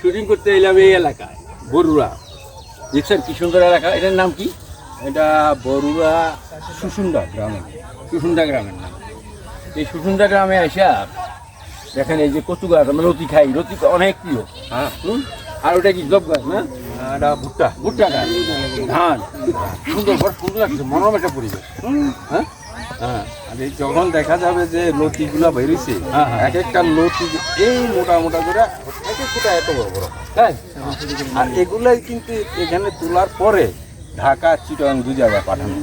Shooting করতে এলাম এই এলাকায়, বরুড়া। দেখছেন কি সুন্দর এলাকা? এটার নাম কি? এটা বরুড়া সুসুন্দা গ্রামে। সুসুন্দা গ্রামের নাম। এই সুসুন্দা গ্রামে আসা দেখেন এই যে কচু গাছ আমরা রতি খাই। রতি অনেক প্রিয়। হ্যাঁ? আর ওটা কি জব গাছ না? এটা ভুট্টা। ভুট্টা গাছ। ধান। সুন্দর বড় সুন্দর লাগছে মনোরম একটা পরিবেশ। হ্যাঁ? হ্যাঁ। আর যখন দেখা যাবে যে লতিগুলা বেরিয়েছে হ্যাঁ, হ্যাঁ। এক একটা লতি এই মোটা মোটা করে এক একটা এত বড় বড়। তাই? আর এগুলাই কিন্তু এখানে তোলার পরে ঢাকা চিটং দু জায়গায় পাঠানো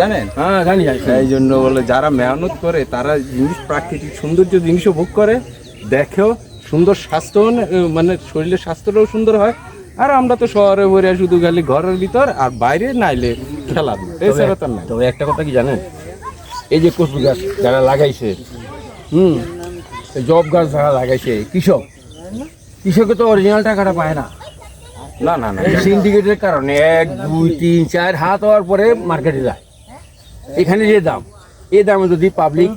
জানেন? হ্যাঁ জানি জানি এই জন্য বলে যারা মেহনত করে তারা জিনিস প্রাকৃতিক সৌন্দর্য জিনিসও ভোগ করে দেখেও সুন্দর স্বাস্থ্য মানে শরীরের স্বাস্থ্যটাও সুন্দর হয়। আর আমরা তো শহরে ভরে শুধু খালি ঘরের ভিতর আর বাইরে নাইলে খেলা এছাড়া তো নাই। তবে একটা কথা কি জানেন? এই যে কচু গাছ যারা লাগাইছে হুম? জব গাছ যারা লাগাইছে কৃষক কৃষকে তো অরিজিনাল টাকাটা পায় না। না না না সিন্ডিকেটের কারণে এক দুই তিন চার হাত হওয়ার পরে মার্কেটে যায়। এখানে যে দাম এই দামে যদি পাবলিক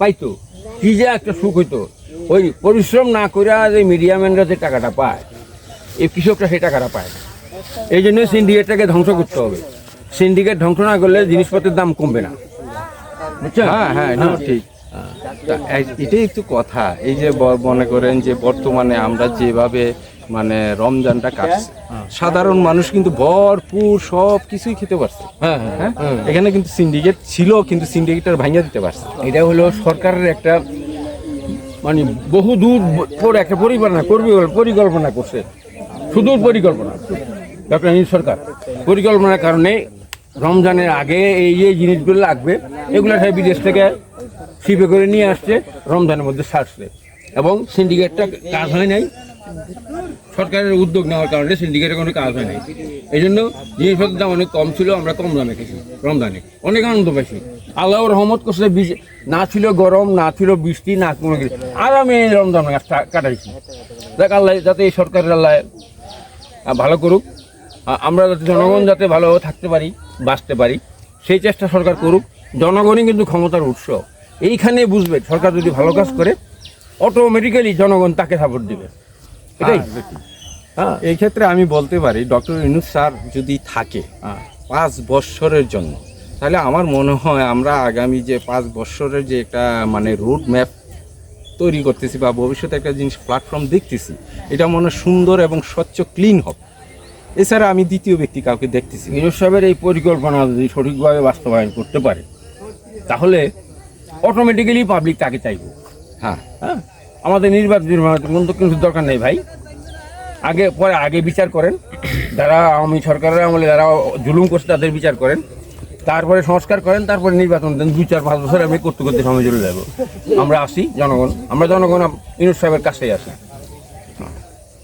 পাইতো কি যে একটা সুখ হইতো। ওই পরিশ্রম না করে যে মিডিয়াম্যানরা যে টাকাটা পায় এই কৃষকরা সেই টাকাটা পায় না। এই জন্য সিন্ডিকেটটাকে ধ্বংস করতে হবে। সিন্ডিকেট ধ্বংস না করলে জিনিসপত্রের দাম কমবে না। বুঝছেন? হ্যাঁ হ্যাঁ এটাও ঠিক। এটাই একটু কথা। এই যে মনে করেন যে বর্তমানে আমরা যেভাবে মানে রমজানটা কাটছে সাধারণ মানুষ কিন্তু ভরপুর সব কিছুই খেতে পারছে। হ্যাঁ হ্যাঁ হ্যাঁ? এখানে কিন্তু সিন্ডিকেট ছিল কিন্তু সিন্ডিকেটটা ভাঙিয়ে দিতে পারছে। এটা হলো সরকারের একটা মানে বহু দূর পরে একটা পরিকল্পনা করবে পরিকল্পনা করছে। সুদূর পরিকল্পনা। ডক্টর ইউনুস সরকার, পরিকল্পনার কারণে রমজানের আগে এই যে জিনিসগুলো লাগবে, এগুলো সব বিদেশ থেকে শিপে করে নিয়ে আসছে, রমজানের মধ্যে ছাড়ছে এবং সিন্ডিকেটটা কাজ হয় নাই। সরকারের উদ্যোগ নেওয়ার কারণে সিন্ডিকেটের কোনো কাজ হয় নাই। এই জন্য জিনিসপত্রের দাম অনেক কম ছিল, আমরা কম দামে খেয়েছি, রমজানে। অনেক আনন্দ পাইছি। আল্লাহ রহমত করছে না ছিল গরম, না ছিল বৃষ্টি, না কোনো কিছু। আর আমি এই রমজান কাটাইছি। দেখ আল্লাহ, যাতে এই সরকারের আল্লাহ ভালো করুক। আমরা যাতে জনগণ যাতে ভালোভাবে থাকতে পারি বাঁচতে পারি সেই চেষ্টা সরকার করুক। জনগণই কিন্তু ক্ষমতার উৎস। এইখানে বুঝবে সরকার যদি ভালো কাজ করে অটোমেটিক্যালি জনগণ তাকে সাপোর্ট দেবে। এটাই। হ্যাঁ এই ক্ষেত্রে আমি বলতে পারি ডক্টর ইনুস স্যার যদি থাকে পাঁচ বৎসরের জন্য তাহলে আমার মনে হয় আমরা আগামী যে পাঁচ বৎসরের যে একটা মানে রুট ম্যাপ তৈরি করতেছি বা ভবিষ্যতে একটা জিনিস প্ল্যাটফর্ম দেখতেছি এটা মনে হয় সুন্দর এবং স্বচ্ছ ক্লিন হবে। এছাড়া আমি দ্বিতীয় ব্যক্তি কাউকে দেখতেছি না। সাহেবের এই পরিকল্পনা যদি সঠিকভাবে বাস্তবায়ন করতে পারে তাহলে অটোমেটিক্যালি পাবলিক তাকে চাইবে। হ্যাঁ। হ্যাঁ? আমাদের নির্বাচন কিন্তু কিছু দরকার নেই ভাই। আগে পরে আগে বিচার করেন। যারা আওয়ামী সরকারের আমলে যারা জুলুম করছে তাদের বিচার করেন। তারপরে সংস্কার করেন তারপরে নির্বাচন দেন। দুই চার পাঁচ বছর আমি করতে করতে সময় চলে যাব। আমরা আসি জনগণ আমরা জনগণ ইউনুস সাহেবের কাছেই আসি।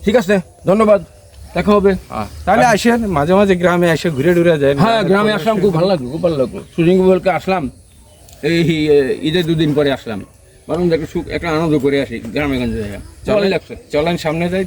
ঠিক আছে ধন্যবাদ। দেখা হবে। তাহলে আসেন মাঝে মাঝে গ্রামে এসে ঘুরে ঘুরে যায় হ্যাঁ গ্রামে আসলাম খুব ভালো লাগল খুব ভালো লাগল। সুজিং বলকে আসলাম এই ঈদের দুদিন পরে আসলাম। বরং একটা সুখ একটা আনন্দ করে আসি গ্রামে গঞ্জে ভালোই লাগছে। চলেন সামনে যাই।